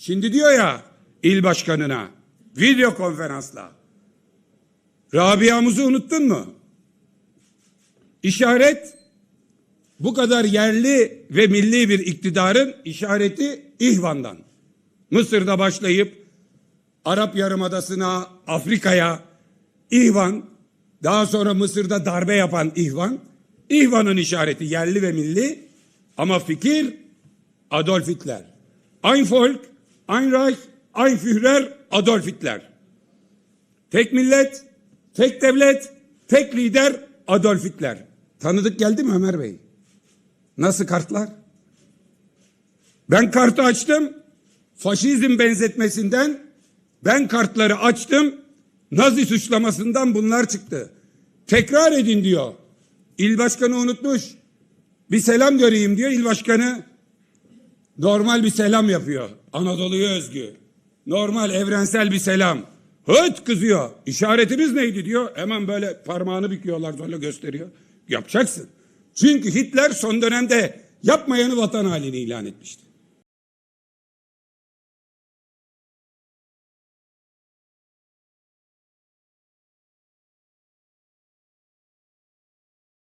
Şimdi diyor ya il başkanına video konferansla. Rabia'mızı unuttun mu? İşaret bu kadar yerli ve milli bir iktidarın işareti İhvan'dan. Mısır'da başlayıp Arap Yarımadası'na, Afrika'ya İhvan, daha sonra Mısır'da darbe yapan İhvan, İhvan'ın işareti yerli ve milli ama fikir Adolf Hitler. Ein Volk, ein Reich, ein Führer, Adolf Hitler. Tek millet, tek devlet, tek lider Adolf Hitler. Tanıdık geldi mi Ömer Bey? Nasıl kartlar? Ben kartı açtım. Faşizm benzetmesinden ben kartları açtım. Nazi suçlamasından bunlar çıktı. Tekrar edin diyor. İl başkanı unutmuş. Bir selam göreyim diyor. İl başkanı normal bir selam yapıyor. Anadolu'ya özgü. Normal evrensel bir selam. Höt kızıyor. İşaretimiz neydi diyor. Hemen böyle parmağını büküyorlar sonra gösteriyor. Yapacaksın. Çünkü Hitler son dönemde yapmayanı vatan halini ilan etmişti.